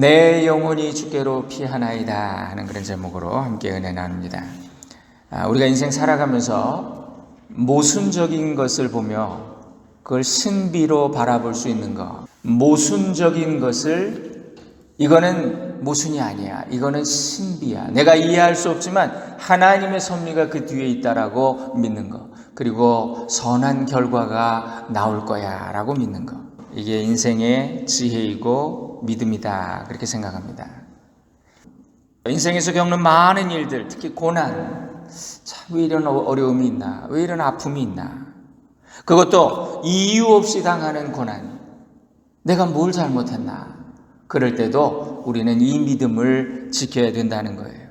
내 영혼이 주께로 피하나이다 하는 그런 제목으로 함께 은혜 나눕니다. 아, 우리가 인생 살아가면서 모순적인 것을 보며 그걸 신비로 바라볼 수 있는 것, 모순적인 것을 이거는 모순이 아니야. 이거는 신비야. 내가 이해할 수 없지만 하나님의 섭리가 그 뒤에 있다라고 믿는 것. 그리고 선한 결과가 나올 거야라고 믿는 것. 이게 인생의 지혜이고 믿음이다. 그렇게 생각합니다. 인생에서 겪는 많은 일들, 특히 고난, 참 왜 이런 어려움이 있나? 왜 이런 아픔이 있나? 그것도 이유 없이 당하는 고난. 내가 뭘 잘못했나? 그럴 때도 우리는 이 믿음을 지켜야 된다는 거예요.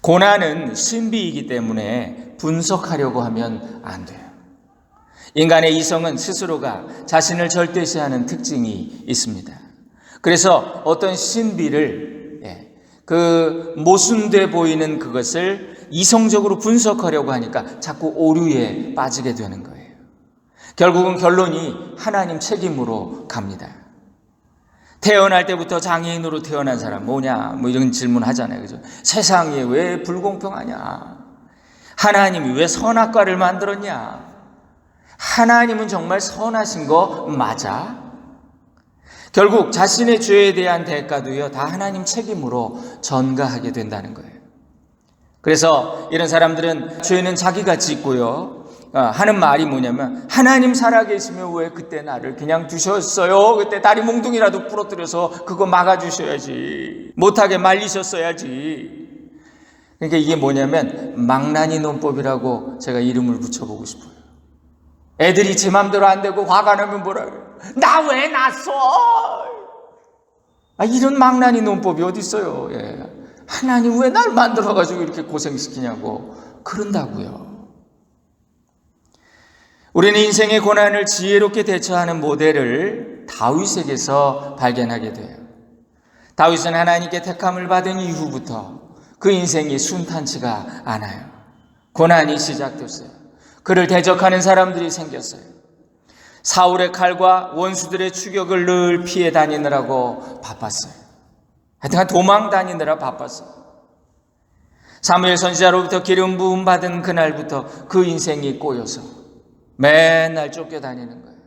고난은 신비이기 때문에 분석하려고 하면 안 돼요. 인간의 이성은 스스로가 자신을 절대시하는 특징이 있습니다. 그래서 어떤 신비를 예, 그 모순돼 보이는 그것을 이성적으로 분석하려고 하니까 자꾸 오류에 빠지게 되는 거예요. 결국은 결론이 하나님 책임으로 갑니다. 태어날 때부터 장애인으로 태어난 사람 뭐냐? 뭐 이런 질문 하잖아요. 그죠? 세상이 왜 불공평하냐? 하나님이 왜 선악과를 만들었냐? 하나님은 정말 선하신 거 맞아? 결국 자신의 죄에 대한 대가도요, 다 하나님 책임으로 전가하게 된다는 거예요. 그래서 이런 사람들은 죄는 자기가 짓고요, 어, 하는 말이 뭐냐면 하나님 살아계시면 왜 그때 나를 그냥 두셨어요? 그때 다리 몽둥이라도 부러뜨려서 그거 막아주셔야지. 못하게 말리셨어야지. 그러니까 이게 뭐냐면 망나니 논법이라고 제가 이름을 붙여보고 싶어요. 애들이 제 맘대로 안 되고 화가 나면 뭐라 그래? 나 왜 났어? 아, 이런 망나니 논법이 어디 있어요? 예. 하나님 왜 날 만들어 가지고 이렇게 고생시키냐고 그런다고요. 우리는 인생의 고난을 지혜롭게 대처하는 모델을 다윗에게서 발견하게 돼요. 다윗은 하나님께 택함을 받은 이후부터 그 인생이 순탄치가 않아요. 고난이 시작됐어요. 그를 대적하는 사람들이 생겼어요. 사울의 칼과 원수들의 추격을 늘 피해 다니느라고 바빴어요. 하여튼 도망 다니느라 바빴어요. 사무엘 선지자로부터 기름 부음 받은 그날부터 그 인생이 꼬여서 맨날 쫓겨다니는 거예요.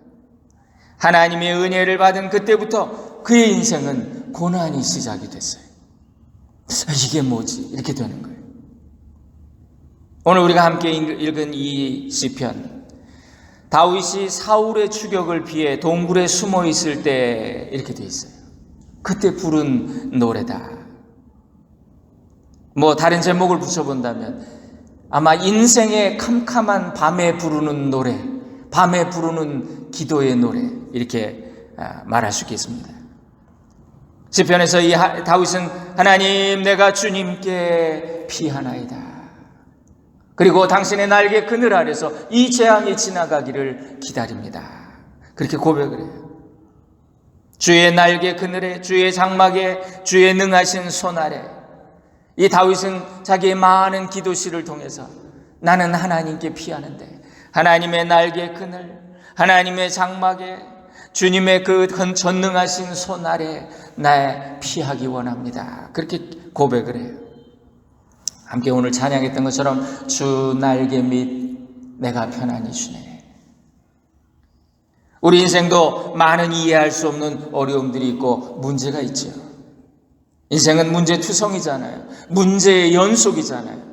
하나님의 은혜를 받은 그때부터 그의 인생은 고난이 시작이 됐어요. 이게 뭐지? 이렇게 되는 거예요. 오늘 우리가 함께 읽은 이 시편 다윗이 사울의 추격을 피해 동굴에 숨어 있을 때 이렇게 돼 있어요. 그때 부른 노래다. 뭐 다른 제목을 붙여본다면 아마 인생의 캄캄한 밤에 부르는 노래, 밤에 부르는 기도의 노래 이렇게 말할 수 있겠습니다. 시편에서 이 다윗은 하나님 내가 주님께 피하나이다. 그리고 당신의 날개 그늘 아래서 이 재앙이 지나가기를 기다립니다. 그렇게 고백을 해요. 주의 날개 그늘에, 주의 장막에, 주의 능하신 손 아래. 이 다윗은 자기의 많은 기도시를 통해서 나는 하나님께 피하는데 하나님의 날개 그늘, 하나님의 장막에, 주님의 그 전능하신 손 아래 나 피하기 원합니다. 그렇게 고백을 해요. 함께 오늘 찬양했던 것처럼 주 날개 밑 내가 편안히 쉬네. 우리 인생도 많은 이해할 수 없는 어려움들이 있고 문제가 있죠. 인생은 문제 투성이잖아요. 문제의 연속이잖아요.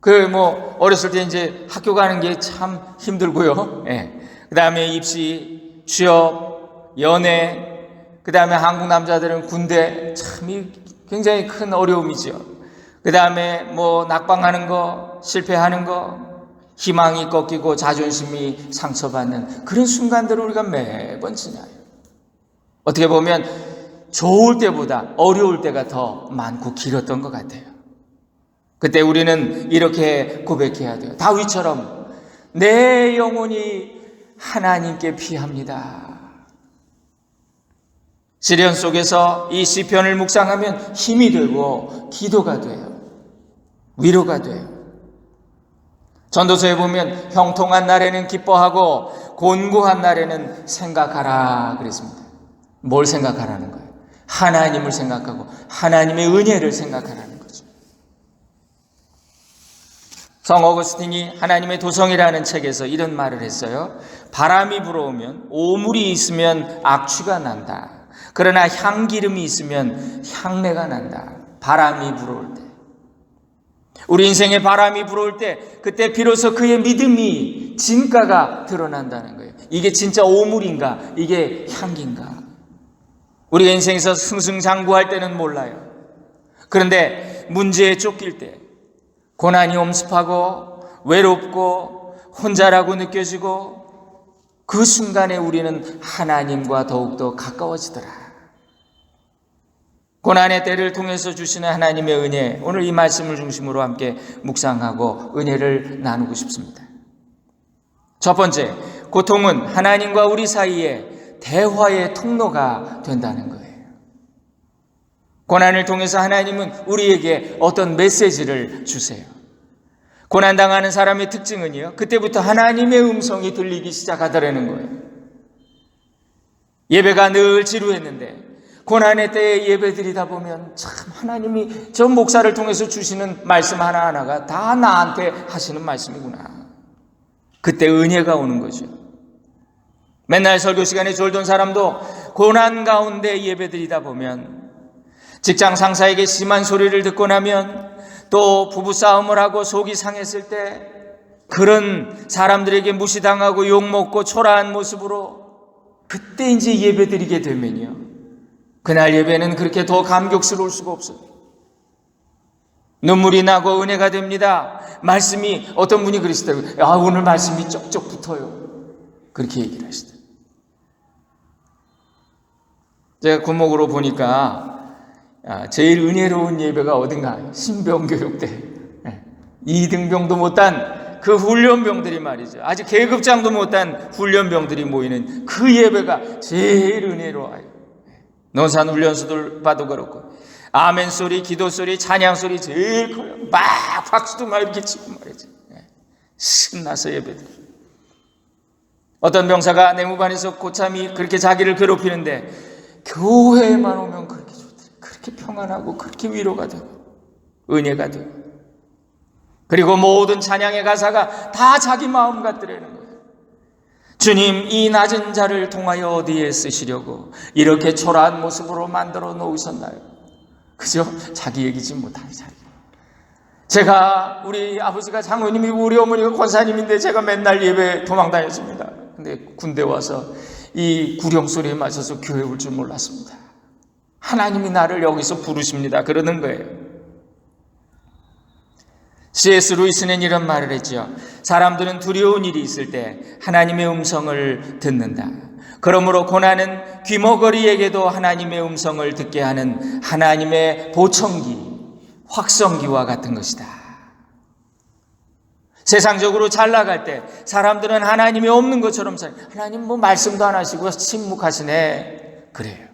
그 뭐 어렸을 때 이제 학교 가는 게 참 힘들고요. 예. 그다음에 입시, 취업, 연애, 그다음에 한국 남자들은 군대 참 굉장히 큰 어려움이죠. 그 다음에 뭐 낙방하는 거, 실패하는 거, 희망이 꺾이고 자존심이 상처받는 그런 순간들을 우리가 매번 지나요. 어떻게 보면 좋을 때보다 어려울 때가 더 많고 길었던 것 같아요. 그때 우리는 이렇게 고백해야 돼요. 다윗처럼 내 영혼이 하나님께 피합니다. 시련 속에서 이 시편을 묵상하면 힘이 되고 기도가 돼요. 위로가 돼요. 전도서에 보면 형통한 날에는 기뻐하고 곤고한 날에는 생각하라 그랬습니다. 뭘 생각하라는 거예요? 하나님을 생각하고 하나님의 은혜를 생각하라는 거죠. 성 어거스틴이 하나님의 도성이라는 책에서 이런 말을 했어요. 바람이 불어오면 오물이 있으면 악취가 난다. 그러나 향기름이 있으면 향내가 난다. 바람이 불어올 때. 우리 인생에 바람이 불어올 때 그때 비로소 그의 믿음이 진가가 드러난다는 거예요. 이게 진짜 오물인가? 이게 향기인가? 우리가 인생에서 승승장구할 때는 몰라요. 그런데 문제에 쫓길 때 고난이 엄습하고 외롭고 혼자라고 느껴지고 그 순간에 우리는 하나님과 더욱더 가까워지더라. 고난의 때를 통해서 주시는 하나님의 은혜, 오늘 이 말씀을 중심으로 함께 묵상하고 은혜를 나누고 싶습니다. 첫 번째, 고통은 하나님과 우리 사이에 대화의 통로가 된다는 거예요. 고난을 통해서 하나님은 우리에게 어떤 메시지를 주세요. 고난당하는 사람의 특징은요, 그때부터 하나님의 음성이 들리기 시작하더라는 거예요. 예배가 늘 지루했는데, 고난의 때에 예배 드리다 보면 참 하나님이 저 목사를 통해서 주시는 말씀 하나하나가 다 나한테 하시는 말씀이구나. 그때 은혜가 오는 거죠. 맨날 설교 시간에 졸던 사람도 고난 가운데 예배 드리다 보면 직장 상사에게 심한 소리를 듣고 나면 또 부부싸움을 하고 속이 상했을 때 그런 사람들에게 무시당하고 욕먹고 초라한 모습으로 그때 이제 예배 드리게 되면요. 그날 예배는 그렇게 더 감격스러울 수가 없어요. 눈물이 나고 은혜가 됩니다. 말씀이 어떤 분이 그러시더라고요. 아, 오늘 말씀이 쩍쩍 붙어요. 그렇게 얘기를 하시더라고요. 제가 구목으로 보니까 아, 제일 은혜로운 예배가 어딘가 신병교육 때 2등병도 못한 그 훈련병들이 말이죠. 아직 계급장도 못한 훈련병들이 모이는 그 예배가 제일 은혜로워요. 노산 훈련소들 봐도 그렇고 아멘 소리, 기도 소리, 찬양 소리 제일 커요. 막 박수도 막 이렇게 치고 말이죠. 신나서 예배들. 어떤 병사가 내무반에서 고참이 그렇게 자기를 괴롭히는데 교회에만 오면 그렇게 좋더래. 그렇게 평안하고 그렇게 위로가 되고 은혜가 되고 그리고 모든 찬양의 가사가 다 자기 마음 같더라는 거예요. 주님, 이 낮은 자를 통하여 어디에 쓰시려고 이렇게 초라한 모습으로 만들어 놓으셨나요? 그죠? 자기 얘기지 못하는 자기. 제가 우리 아버지가 장로님이고 우리 어머니가 권사님인데 제가 맨날 예배 도망 다녔습니다. 근데 군대 와서 이 구령 소리에 맞춰서 교회 올 줄 몰랐습니다. 하나님이 나를 여기서 부르십니다. 그러는 거예요. C.S. 루이스는 이런 말을 했죠. 사람들은 두려운 일이 있을 때 하나님의 음성을 듣는다. 그러므로 고난은 귀머거리에게도 하나님의 음성을 듣게 하는 하나님의 보청기, 확성기와 같은 것이다. 세상적으로 잘 나갈 때 사람들은 하나님이 없는 것처럼 살. 하나님 뭐 말씀도 안 하시고 침묵하시네. 그래요.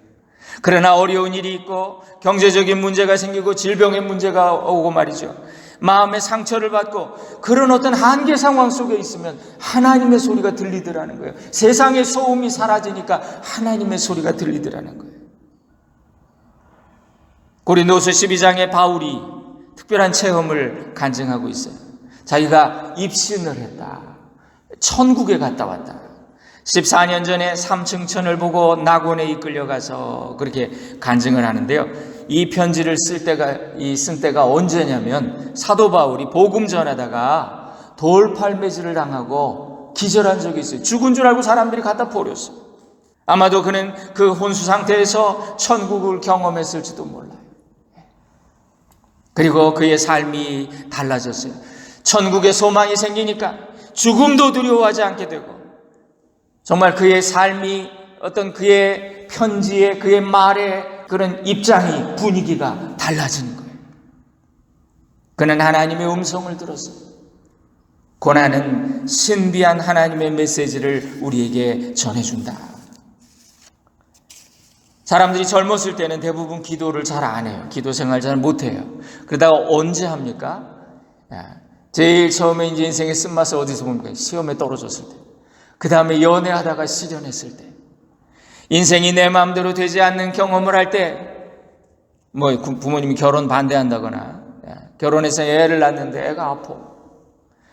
그러나 어려운 일이 있고 경제적인 문제가 생기고 질병의 문제가 오고 말이죠. 마음의 상처를 받고 그런 어떤 한계 상황 속에 있으면 하나님의 소리가 들리더라는 거예요. 세상의 소음이 사라지니까 하나님의 소리가 들리더라는 거예요. 고린도서 12장에 바울이 특별한 체험을 간증하고 있어요. 자기가 입신을 했다. 천국에 갔다 왔다. 14년 전에 삼층천을 보고 낙원에 이끌려가서 그렇게 간증을 하는데요. 이 편지를 쓸 때가 이 쓴 때가 언제냐면 사도 바울이 복음 전하다가 돌팔매질을 당하고 기절한 적이 있어요. 죽은 줄 알고 사람들이 갖다 버렸어요. 아마도 그는 그 혼수 상태에서 천국을 경험했을지도 몰라요. 그리고 그의 삶이 달라졌어요. 천국의 소망이 생기니까 죽음도 두려워하지 않게 되고 정말 그의 삶이 어떤 그의 편지에 그의 말에 그런 입장이 분위기가 달라지는 거예요. 그는 하나님의 음성을 들었어요. 고난은 신비한 하나님의 메시지를 우리에게 전해준다. 사람들이 젊었을 때는 대부분 기도를 잘 안 해요. 기도 생활 잘 못해요. 그러다가 언제 합니까? 제일 처음에 인생의 쓴맛을 어디서 봅니까? 시험에 떨어졌을 때. 그 다음에 연애하다가 실현했을 때, 인생이 내 마음대로 되지 않는 경험을 할 때, 뭐 부모님이 결혼 반대한다거나 예, 결혼해서 애를 낳는데 애가 아파.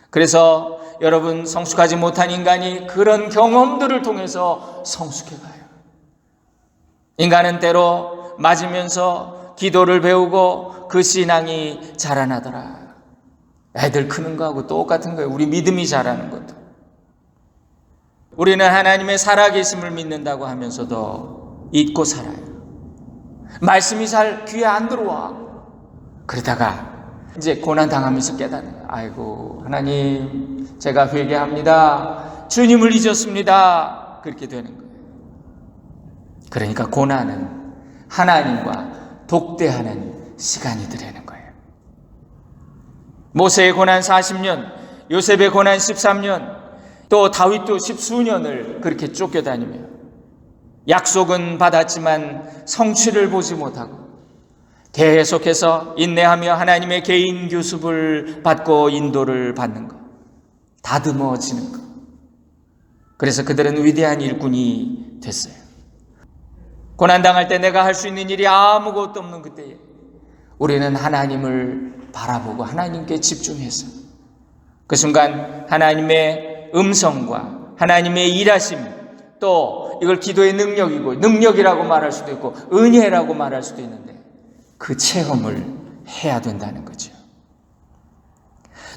그래서 여러분 성숙하지 못한 인간이 그런 경험들을 통해서 성숙해 가요. 인간은 때로 맞으면서 기도를 배우고 그 신앙이 자라나더라. 애들 크는 거하고 똑같은 거예요. 우리 믿음이 자라는 것도. 우리는 하나님의 살아계심을 믿는다고 하면서도 잊고 살아요. 말씀이 잘 귀에 안 들어와. 그러다가 이제 고난 당하면서 깨닫는 아이고 하나님 제가 회개합니다. 주님을 잊었습니다. 그렇게 되는 거예요. 그러니까 고난은 하나님과 독대하는 시간이 되는 거예요. 모세의 고난 40년, 요셉의 고난 13년, 또 다윗도 십수년을 그렇게 쫓겨다니며 약속은 받았지만 성취를 보지 못하고 계속해서 인내하며 하나님의 개인 교습을 받고 인도를 받는 것, 다듬어지는 것. 그래서 그들은 위대한 일꾼이 됐어요. 고난당할 때 내가 할 수 있는 일이 아무것도 없는 그때에 우리는 하나님을 바라보고 하나님께 집중해서 그 순간 하나님의 음성과 하나님의 일하심 또 이걸 기도의 능력이고 능력이라고 말할 수도 있고 은혜라고 말할 수도 있는데 그 체험을 해야 된다는 거죠.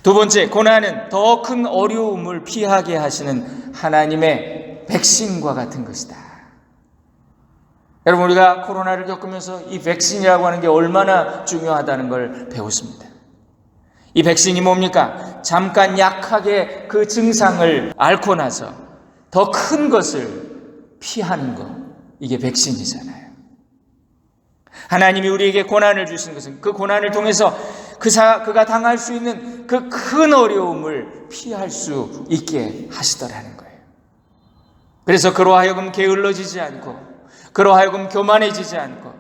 두 번째, 고난은 더 큰 어려움을 피하게 하시는 하나님의 백신과 같은 것이다. 여러분, 우리가 코로나를 겪으면서 이 백신이라고 하는 게 얼마나 중요하다는 걸 배웠습니다. 이 백신이 뭡니까? 잠깐 약하게 그 증상을 앓고 나서 더 큰 것을 피하는 것. 이게 백신이잖아요. 하나님이 우리에게 고난을 주신 것은 그 고난을 통해서 그 사, 그가 당할 수 있는 그 큰 어려움을 피할 수 있게 하시더라는 거예요. 그래서 그로 하여금 게을러지지 않고, 그로 하여금 교만해지지 않고,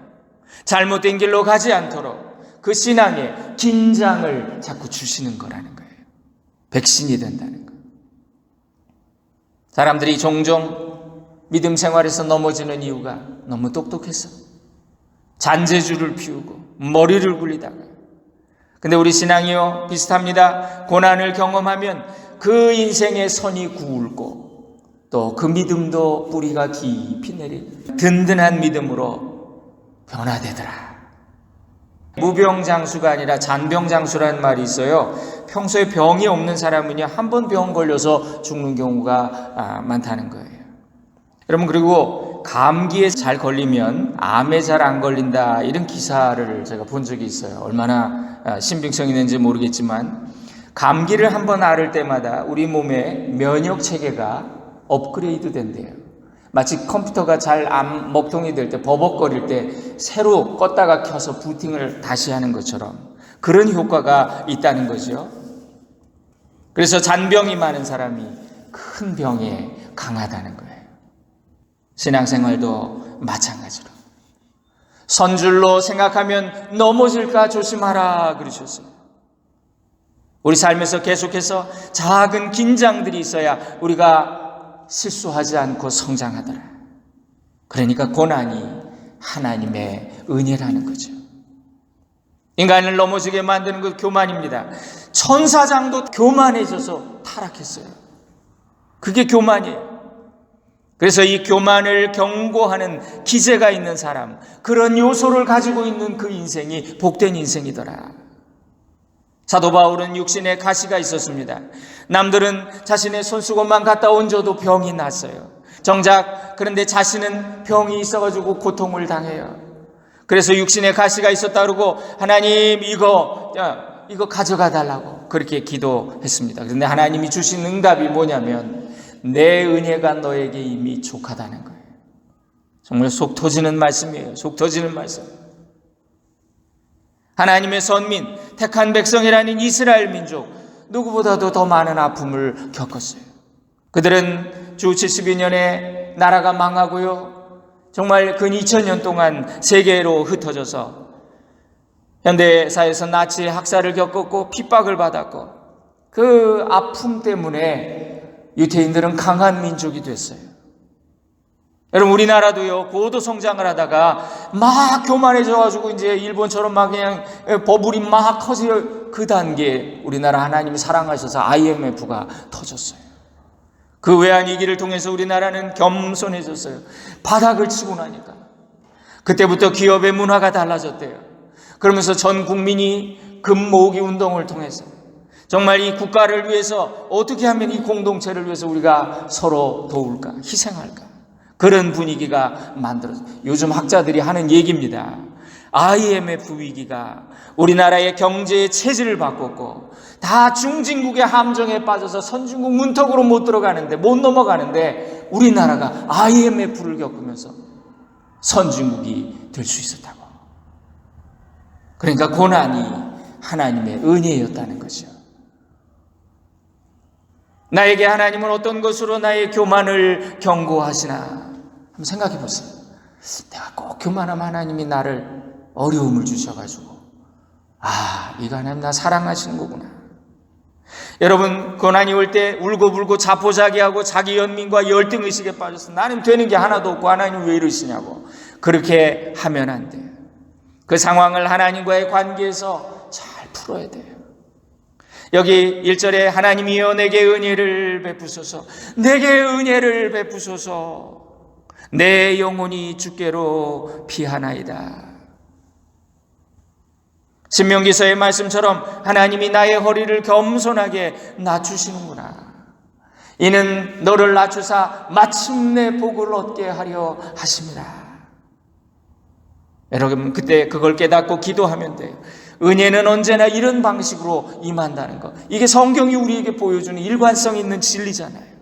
잘못된 길로 가지 않도록 그 신앙에 긴장을 자꾸 주시는 거라는 거예요. 백신이 된다는 거예요. 사람들이 종종 믿음 생활에서 넘어지는 이유가 너무 똑똑해서 잔재주를 피우고 머리를 굴리다가 근데 우리 신앙이요 비슷합니다. 고난을 경험하면 그 인생의 선이 굵고 또 그 믿음도 뿌리가 깊이 내리 든든한 믿음으로 변화되더라. 무병장수가 아니라 잔병장수라는 말이 있어요. 평소에 병이 없는 사람은요 한 번 병 걸려서 죽는 경우가 아, 많다는 거예요. 여러분 그리고 감기에 잘 걸리면 암에 잘 안 걸린다 이런 기사를 제가 본 적이 있어요. 얼마나 신빙성 있는지 모르겠지만 감기를 한 번 앓을 때마다 우리 몸의 면역 체계가 업그레이드 된대요. 마치 컴퓨터가 잘 안 먹통이 될 때 버벅거릴 때 새로 껐다가 켜서 부팅을 다시 하는 것처럼 그런 효과가 있다는 거죠. 그래서 잔병이 많은 사람이 큰 병에 강하다는 거예요. 신앙생활도 마찬가지로. 선줄로 생각하면 넘어질까 조심하라 그러셨어요. 우리 삶에서 계속해서 작은 긴장들이 있어야 우리가 실수하지 않고 성장하더라. 그러니까 고난이 하나님의 은혜라는 거죠. 인간을 넘어지게 만드는 것 교만입니다. 천사장도 교만해져서 타락했어요. 그게 교만이에요. 그래서 이 교만을 경고하는 기제가 있는 사람, 그런 요소를 가지고 있는 그 인생이 복된 인생이더라. 사도 바울은 육신에 가시가 있었습니다. 남들은 자신의 손수건만 갖다 얹어도 병이 났어요. 정작 그런데 자신은 병이 있어가지고 고통을 당해요. 그래서 육신에 가시가 있었다 그러고 하나님 이거 이거 가져가 달라고 그렇게 기도했습니다. 그런데 하나님이 주신 응답이 뭐냐면 내 은혜가 너에게 이미 족하다는 거예요. 정말 속 터지는 말씀이에요. 속 터지는 말씀. 하나님의 선민, 택한 백성이라는 이스라엘 민족, 누구보다도 더 많은 아픔을 겪었어요. 그들은 주 72년에 나라가 망하고요. 정말 근 2000년 동안 세계로 흩어져서 현대사에서 나치 학살을 겪었고 핍박을 받았고 그 아픔 때문에 유태인들은 강한 민족이 됐어요. 여러분 우리나라도요 고도 성장을 하다가 막 교만해져가지고 이제 일본처럼 막 그냥 버블이 막 커질 그 단계에 우리나라 하나님이 사랑하셔서 IMF가 터졌어요. 그 외환위기를 통해서 우리나라는 겸손해졌어요. 바닥을 치고 나니까. 그때부터 기업의 문화가 달라졌대요. 그러면서 전 국민이 금모으기 운동을 통해서 정말 이 국가를 위해서 어떻게 하면 이 공동체를 위해서 우리가 서로 도울까, 희생할까. 그런 분위기가 만들어져. 요즘 학자들이 하는 얘기입니다. IMF 위기가 우리나라의 경제의 체질을 바꿨고 다 중진국의 함정에 빠져서 선진국 문턱으로 못 들어가는데 못 넘어가는데 우리나라가 IMF를 겪으면서 선진국이 될 수 있었다고. 그러니까 고난이 하나님의 은혜였다는 거죠. 나에게 하나님은 어떤 것으로 나의 교만을 경고하시나 한번 생각해 보세요. 내가 꼭 교만하면 하나님이 나를 어려움을 주셔가지고 아 이거 하나님 나 사랑하시는 거구나. 여러분 고난이 올 때 울고불고 자포자기하고 자기 연민과 열등의식에 빠져서 나는 되는 게 하나도 없고 하나님 왜 이러시냐고 그렇게 하면 안 돼요. 그 상황을 하나님과의 관계에서 잘 풀어야 돼요. 여기 1절에 하나님이여 내게 은혜를 베푸소서 내게 은혜를 베푸소서 내 영혼이 주께로 피하나이다. 신명기서의 말씀처럼 하나님이 나의 허리를 겸손하게 낮추시는구나. 이는 너를 낮추사 마침내 복을 얻게 하려 하십니다. 여러분 그때 그걸 깨닫고 기도하면 돼요. 은혜는 언제나 이런 방식으로 임한다는 것. 이게 성경이 우리에게 보여주는 일관성 있는 진리잖아요.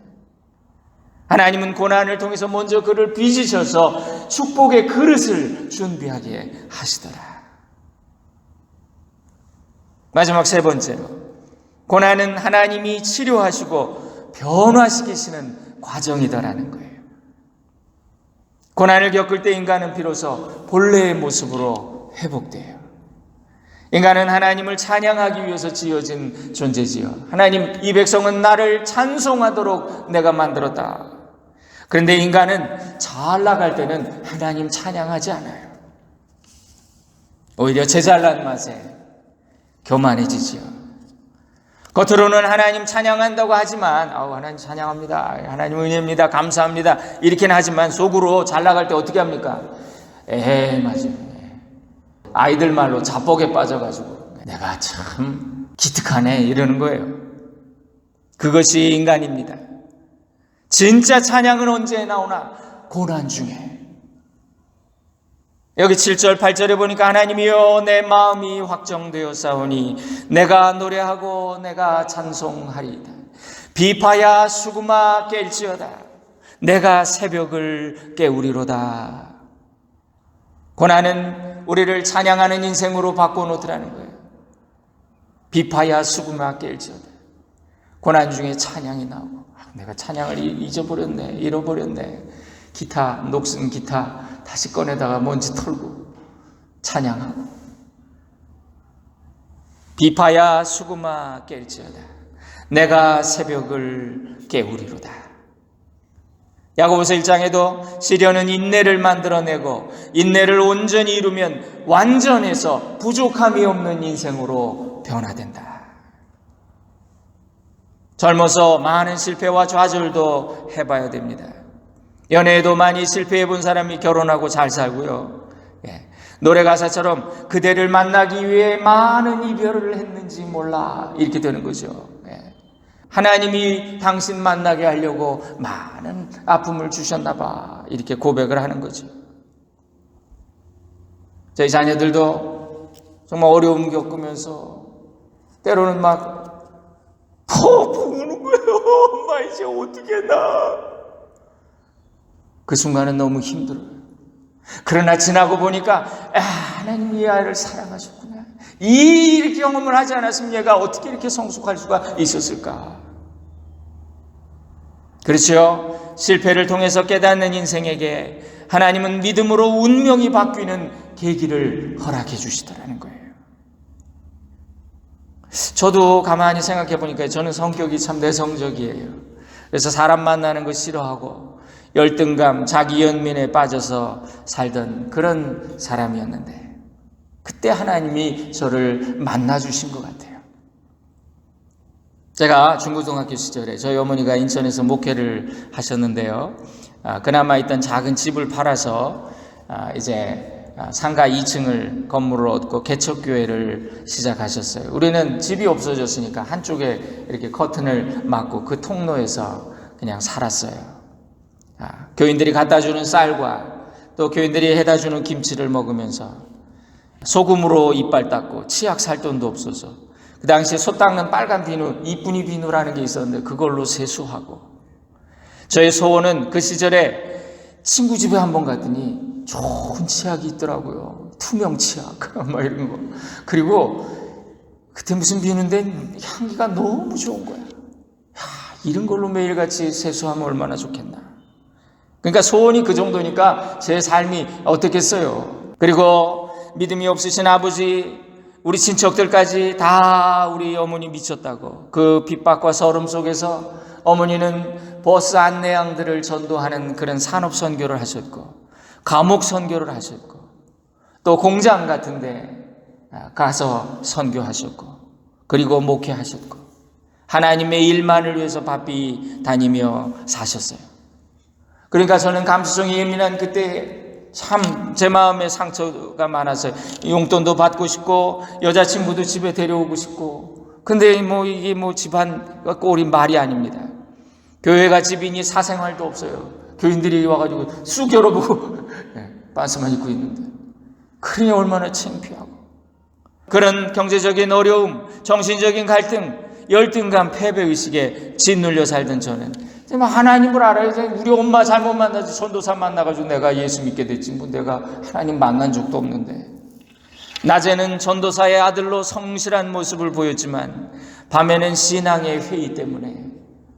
하나님은 고난을 통해서 먼저 그를 빚으셔서 축복의 그릇을 준비하게 하시더라. 마지막 세 번째로 고난은 하나님이 치료하시고 변화시키시는 과정이더라는 거예요. 고난을 겪을 때 인간은 비로소 본래의 모습으로 회복돼요. 인간은 하나님을 찬양하기 위해서 지어진 존재지요. 하나님, 이 백성은 나를 찬송하도록 내가 만들었다. 그런데 인간은 잘 나갈 때는 하나님 찬양하지 않아요. 오히려 제 잘난 맛에 교만해지지요. 겉으로는 하나님 찬양한다고 하지만, 아우, 하나님 찬양합니다. 하나님 은혜입니다. 감사합니다. 이렇게는 하지만 속으로 잘 나갈 때 어떻게 합니까? 에헤, 맞아요. 아이들 말로 자뻑에 빠져가지고 내가 참 기특하네 이러는 거예요. 그것이 인간입니다. 진짜 찬양은 언제 나오나? 고난 중에. 여기 7절, 8절에 보니까 하나님이여 내 마음이 확정되어 싸우니 내가 노래하고 내가 찬송하리이다. 비파야 수구마 깰지어다. 내가 새벽을 깨우리로다. 고난은 우리를 찬양하는 인생으로 바꿔놓더라는 거예요. 비파야 수구마 깰지어다. 고난 중에 찬양이 나오고 아, 내가 찬양을 잊어버렸네, 잃어버렸네. 기타, 녹슨 기타 다시 꺼내다가 먼지 털고 찬양하고 비파야 수구마 깰지어다. 내가 새벽을 깨우리로다. 야고보서 1장에도 시련은 인내를 만들어내고 인내를 온전히 이루면 완전해서 부족함이 없는 인생으로 변화된다. 젊어서 많은 실패와 좌절도 해봐야 됩니다. 연애에도 많이 실패해 본 사람이 결혼하고 잘 살고요. 예. 노래 가사처럼 그대를 만나기 위해 많은 이별을 했는지 몰라 이렇게 되는 거죠. 예. 하나님이 당신 만나게 하려고 많은 아픔을 주셨나 봐 이렇게 고백을 하는 거죠. 저희 자녀들도 정말 어려움 겪으면서 때로는 막퍼 우는 거예요. 엄마 이제 어떻게 나? 그 순간은 너무 힘들어요. 그러나 지나고 보니까 아, 하나님 이 아이를 사랑하셨구나. 이 경험을 하지 않았으면 얘가 어떻게 이렇게 성숙할 수가 있었을까? 그렇죠. 실패를 통해서 깨닫는 인생에게 하나님은 믿음으로 운명이 바뀌는 계기를 허락해 주시더라는 거예요. 저도 가만히 생각해 보니까 저는 성격이 참 내성적이에요. 그래서 사람 만나는 거 싫어하고 열등감, 자기 연민에 빠져서 살던 그런 사람이었는데 그때 하나님이 저를 만나 주신 것 같아요. 제가 중고등학교 시절에 저희 어머니가 인천에서 목회를 하셨는데요. 아, 그나마 있던 작은 집을 팔아서 아, 이제 아, 상가 2층을 건물을 얻고 개척교회를 시작하셨어요. 우리는 집이 없어졌으니까 한쪽에 이렇게 커튼을 막고 그 통로에서 그냥 살았어요. 아, 교인들이 갖다 주는 쌀과 또 교인들이 해다 주는 김치를 먹으면서 소금으로 이빨 닦고 치약 살 돈도 없어서 그 당시에 소 닦는 빨간 비누, 이쁜이 비누라는 게 있었는데 그걸로 세수하고 저의 소원은 그 시절에 친구 집에 한 번 갔더니 좋은 치약이 있더라고요. 투명 치약 막 이런 거. 그리고 그때 무슨 비누인데 향기가 너무 좋은 거야. 야, 이런 걸로 매일같이 세수하면 얼마나 좋겠나. 그러니까 소원이 그 정도니까 제 삶이 어떻겠어요. 그리고 믿음이 없으신 아버지, 우리 친척들까지 다 우리 어머니 미쳤다고 그 핍박과 서름 속에서 어머니는 버스 안내양들을 전도하는 그런 산업 선교를 하셨고 감옥 선교를 하셨고 또 공장 같은데 가서 선교하셨고 그리고 목회하셨고 하나님의 일만을 위해서 바삐 다니며 사셨어요. 그러니까 저는 감수성이 예민한 그때 참 제 마음에 상처가 많아서 용돈도 받고 싶고 여자친구도 집에 데려오고 싶고 근데 뭐 이게 뭐 집안 꼴이 말이 아닙니다. 교회가 집이니 사생활도 없어요. 교인들이 와가지고 쑥 열어보고 반스만 입고 있는데 그러니 얼마나 창피하고 그런 경제적인 어려움, 정신적인 갈등, 열등감, 패배의식에 짓눌려 살던 저는 정말 하나님을 알아야지 우리 엄마 잘못 만나지 전도사 만나가지고 내가 예수 믿게 됐지 뭐 내가 하나님 만난 적도 없는데 낮에는 전도사의 아들로 성실한 모습을 보였지만 밤에는 신앙의 회의 때문에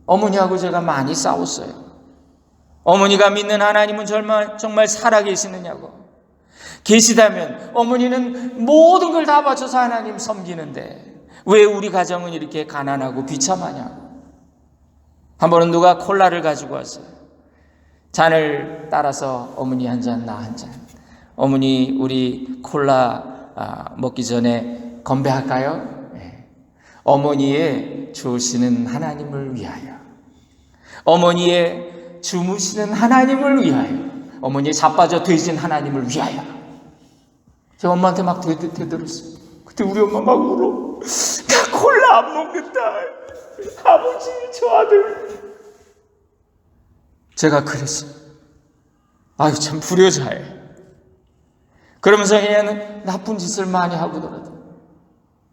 어머니하고 제가 많이 싸웠어요. 어머니가 믿는 하나님은 정말, 정말 살아계시느냐고. 계시다면 어머니는 모든 걸 다 바쳐서 하나님 섬기는데 왜 우리 가정은 이렇게 가난하고 비참하냐고. 한 번은 누가 콜라를 가지고 왔어요. 잔을 따라서 어머니 한 잔, 나 한 잔. 어머니, 우리 콜라 아, 먹기 전에 건배할까요? 네. 어머니의 주시는 하나님을 위하여. 어머니의 주무시는 하나님을 위하여. 어머니의 자빠져 되신 하나님을 위하여. 제 엄마한테 막 되들, 되들었어요. 그때 우리 엄마 막 울어. 나 콜라 안 먹는다. 아버지, 저 아들. 제가 그랬어요. 아유, 참 불효자해. 그러면서 그냥 나쁜 짓을 많이 하고더라도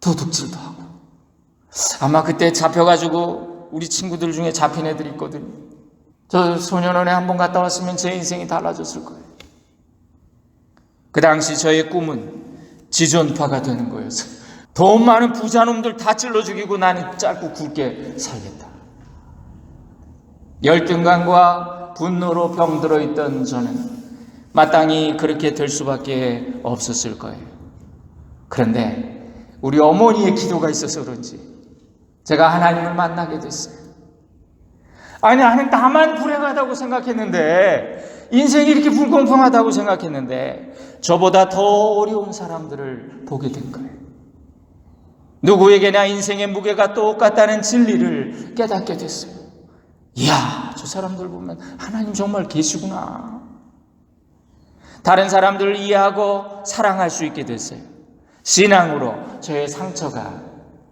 도둑질도 하고. 아마 그때 잡혀가지고 우리 친구들 중에 잡힌 애들이 있거든요. 저 소년원에 한 번 갔다 왔으면 제 인생이 달라졌을 거예요. 그 당시 저의 꿈은 지존파가 되는 거였어요. 돈 많은 부자놈들 다 찔러 죽이고 나는 짧고 굵게 살겠다. 열등감과 분노로 병들어 있던 저는 마땅히 그렇게 될 수밖에 없었을 거예요. 그런데 우리 어머니의 기도가 있어서 그런지 제가 하나님을 만나게 됐어요. 아니, 나는 나만 불행하다고 생각했는데, 인생이 이렇게 불공평하다고 생각했는데, 저보다 더 어려운 사람들을 보게 된 거예요. 누구에게나 인생의 무게가 똑같다는 진리를 깨닫게 됐어요. 이야, 저 사람들 보면 하나님 정말 계시구나. 다른 사람들을 이해하고 사랑할 수 있게 됐어요. 신앙으로 저의 상처가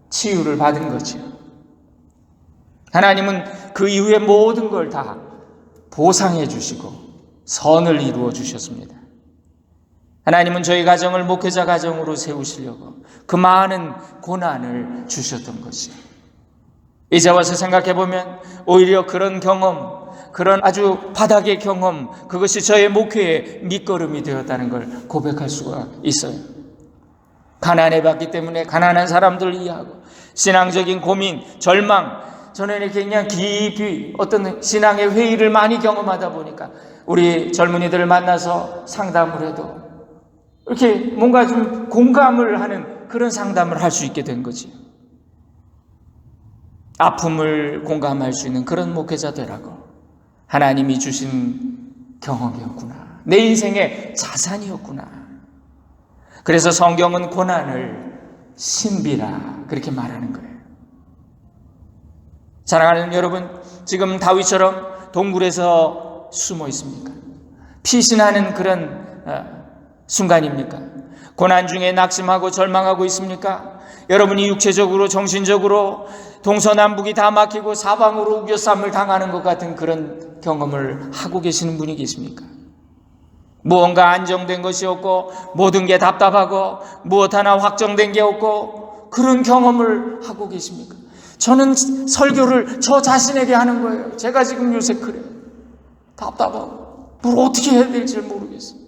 치유를 받은 거죠. 하나님은 그 이후에 모든 걸 다 보상해 주시고 선을 이루어 주셨습니다. 하나님은 저희 가정을 목회자 가정으로 세우시려고 그 많은 고난을 주셨던 것이요. 이제 와서 생각해 보면 오히려 그런 경험, 그런 아주 바닥의 경험, 그것이 저의 목회의 밑거름이 되었다는 걸 고백할 수가 있어요. 가난해 봤기 때문에 가난한 사람들을 이해하고 신앙적인 고민, 절망, 저는 이렇게 그냥 깊이 어떤 신앙의 회의를 많이 경험하다 보니까 우리 젊은이들을 만나서 상담을 해도 이렇게 뭔가 좀 공감을 하는 그런 상담을 할 수 있게 된 거지. 아픔을 공감할 수 있는 그런 목회자 되라고. 하나님이 주신 경험이었구나. 내 인생의 자산이었구나. 그래서 성경은 고난을 신비라 그렇게 말하는 거예요. 사랑하는 여러분, 지금 다윗처럼 동굴에서 숨어 있습니까? 피신하는 그런 어, 순간입니까? 고난 중에 낙심하고 절망하고 있습니까? 여러분이 육체적으로 정신적으로 동서남북이 다 막히고 사방으로 우겨쌈을 당하는 것 같은 그런 경험을 하고 계시는 분이 계십니까? 무언가 안정된 것이 없고 모든 게 답답하고 무엇 하나 확정된 게 없고 그런 경험을 하고 계십니까? 저는 설교를 저 자신에게 하는 거예요. 제가 지금 요새 그래요. 답답하고 뭘 어떻게 해야 될지 모르겠어요.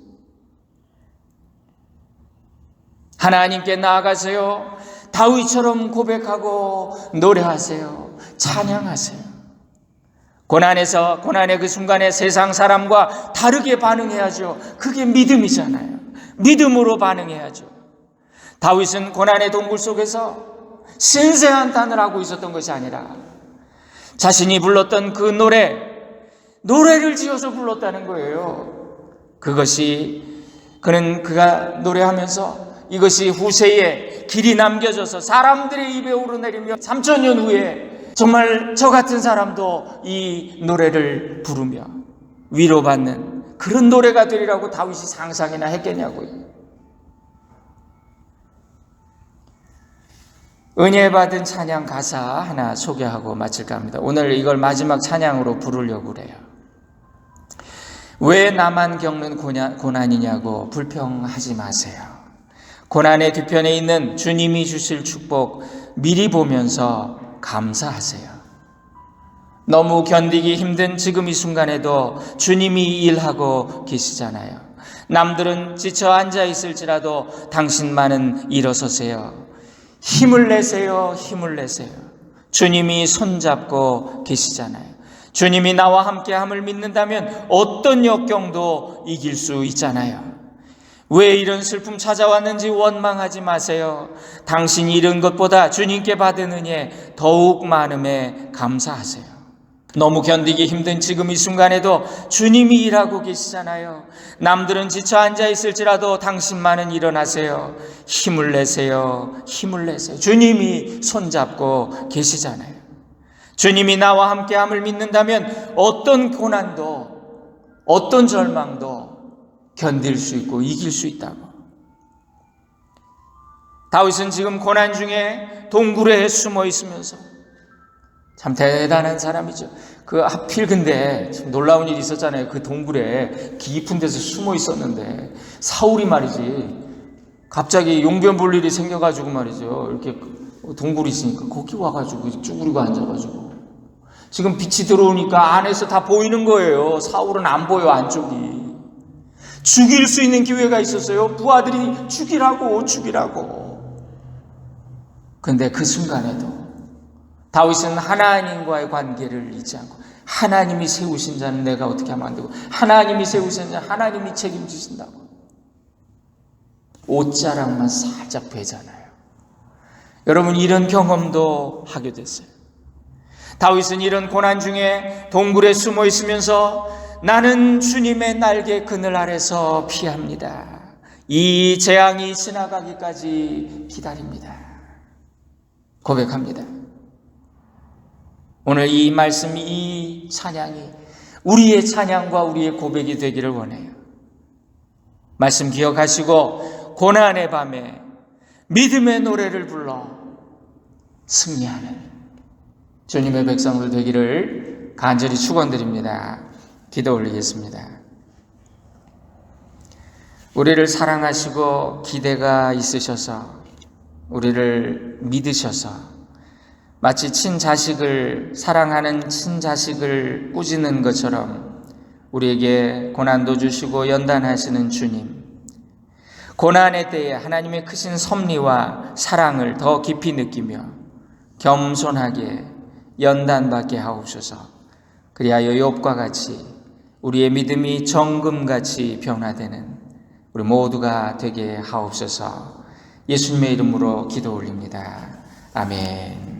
하나님께 나아가세요. 다윗처럼 고백하고 노래하세요. 찬양하세요. 고난에서 고난의 그 순간에 세상 사람과 다르게 반응해야죠. 그게 믿음이잖아요. 믿음으로 반응해야죠. 다윗은 고난의 동굴 속에서 신세 한탄을 하고 있었던 것이 아니라 자신이 불렀던 그 노래, 노래를 지어서 불렀다는 거예요. 그것이 그는 그가 노래하면서 이것이 후세에 길이 남겨져서 사람들의 입에 오르내리며 3천년 후에 정말 저 같은 사람도 이 노래를 부르며 위로받는 그런 노래가 되리라고 다윗이 상상이나 했겠냐고요. 은혜 받은 찬양 가사 하나 소개하고 마칠까 합니다. 오늘 이걸 마지막 찬양으로 부르려고 그래요. 왜 나만 겪는 고난이냐고 불평하지 마세요. 고난의 뒤편에 있는 주님이 주실 축복 미리 보면서 감사하세요. 너무 견디기 힘든 지금 이 순간에도 주님이 일하고 계시잖아요. 남들은 지쳐 앉아 있을지라도 당신만은 일어서세요. 힘을 내세요. 힘을 내세요. 주님이 손잡고 계시잖아요. 주님이 나와 함께 함을 믿는다면 어떤 역경도 이길 수 있잖아요. 왜 이런 슬픔 찾아왔는지 원망하지 마세요. 당신이 잃은 것보다 주님께 받은 은혜 더욱 많음에 감사하세요. 너무 견디기 힘든 지금 이 순간에도 주님이 일하고 계시잖아요. 남들은 지쳐 앉아 있을지라도 당신만은 일어나세요. 힘을 내세요. 힘을 내세요. 주님이 손잡고 계시잖아요. 주님이 나와 함께 함을 믿는다면 어떤 고난도 어떤 절망도 견딜 수 있고 이길 수 있다고. 다윗은 지금 고난 중에 동굴에 숨어 있으면서 참 대단한 사람이죠. 그 하필 근데 참 놀라운 일이 있었잖아요. 그 동굴에 깊은 데서 숨어 있었는데 사울이 말이지 갑자기 용변 볼 일이 생겨가지고 말이죠. 이렇게 동굴이 있으니까 거기 와가지고 쭈그리고 앉아가지고 지금 빛이 들어오니까 안에서 다 보이는 거예요. 사울은 안 보여 안쪽이. 죽일 수 있는 기회가 있었어요. 부하들이 죽이라고 죽이라고. 근데 그 순간에도 다윗은 하나님과의 관계를 잊지 않고 하나님이 세우신 자는 내가 어떻게 하면 안 되고 하나님이 세우신 자는 하나님이 책임지신다고 옷자락만 살짝 베잖아요. 여러분 이런 경험도 하게 됐어요. 다윗은 이런 고난 중에 동굴에 숨어 있으면서 나는 주님의 날개 그늘 아래서 피합니다. 이 재앙이 지나가기까지 기다립니다. 고백합니다. 오늘 이 말씀이 이 찬양이 우리의 찬양과 우리의 고백이 되기를 원해요. 말씀 기억하시고 고난의 밤에 믿음의 노래를 불러 승리하는 주님의 백성들 되기를 간절히 축원드립니다. 기도 올리겠습니다. 우리를 사랑하시고 기대가 있으셔서 우리를 믿으셔서 마치 친자식을 사랑하는 친자식을 꾸짖는 것처럼 우리에게 고난도 주시고 연단하시는 주님. 고난의 때에 하나님의 크신 섭리와 사랑을 더 깊이 느끼며 겸손하게 연단받게 하옵소서. 그리하여 욥과 같이 우리의 믿음이 정금같이 변화되는 우리 모두가 되게 하옵소서. 예수님의 이름으로 기도 올립니다. 아멘.